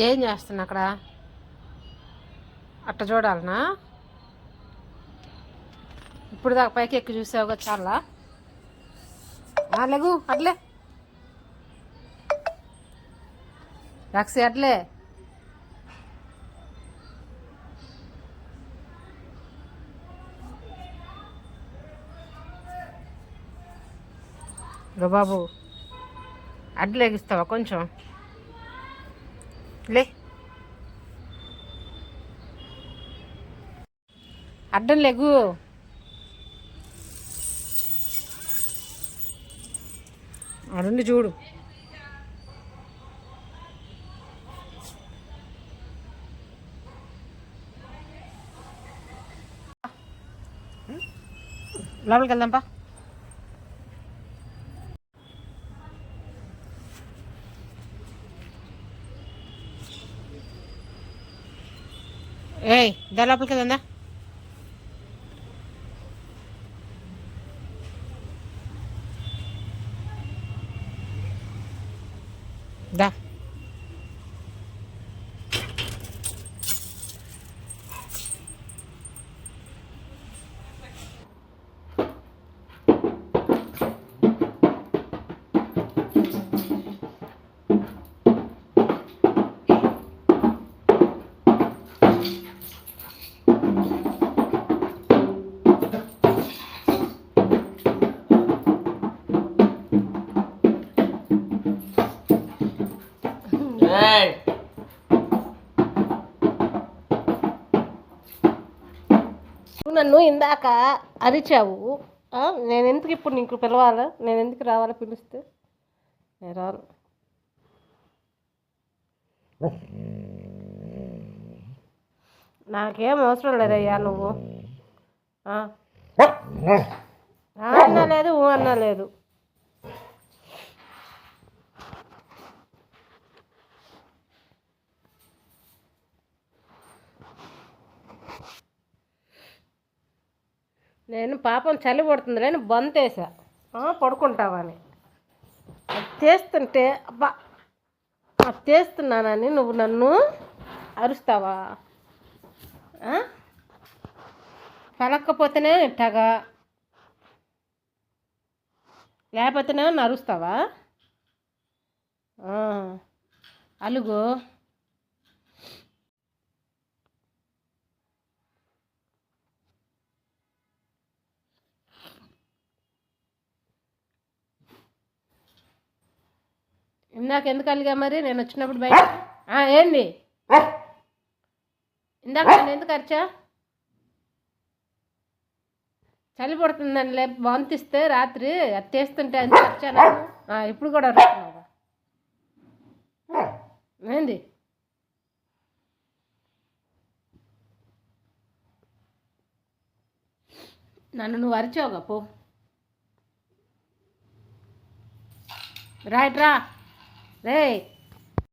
ఏం చేస్తున్నా అక్కడ? అట్ట చూడాలనా? ఇప్పుడు దాకా పైకి ఎక్కి చూసావుగా చాలా ఆ, లేగు అట్లే. రక్సి అట్లే. బాబు అడ్లేగిస్తావా కొంచెం? లే. అడ్డం లేగు. అడుండి చూడు. లోపలికి వెళ్దాంపా ఏయ్ దా లోపలికి వెళ్దా దా నువ్వు నన్ను ఇందాక అరిచావు. ఆ? నేను ఎందుకు ఇప్పుడు నీకు పిలవాలా? నేను ఎందుకు రావాలా పిలిస్తే? నేను రాను. నాకేం అవసరం లేదయ్యా నువ్వు. అన్నా లేదు ఊ అన్నా లేదు. నేను పాపం చలి పడుతుంది నేను బంతేసా. పడుకుంటావని. అది చేస్తుంటే అబ్బా అది చేస్తున్నానని నువ్వు నన్ను అరుస్తావా? ఆ? పలక్కపోతేనే ఇట్టగా లేకపోతేనే నన్ను అరుస్తావా? అలుగు. ఇందాక ఎందుకు అలిగా మరి? నేను వచ్చినప్పుడు బయట ఏంది? ఇందాక నేను ఎందుకు అరిచా? చలి పడుతుందని లే వంతిస్తే రాత్రి అది చేస్తుంటే ఎందుకు అరిచాను ఇప్పుడు కూడా అరుస్తున్నావా? ఏంది? నన్ను నువ్వు అరిచావుగా పో. రైట్ రా. రే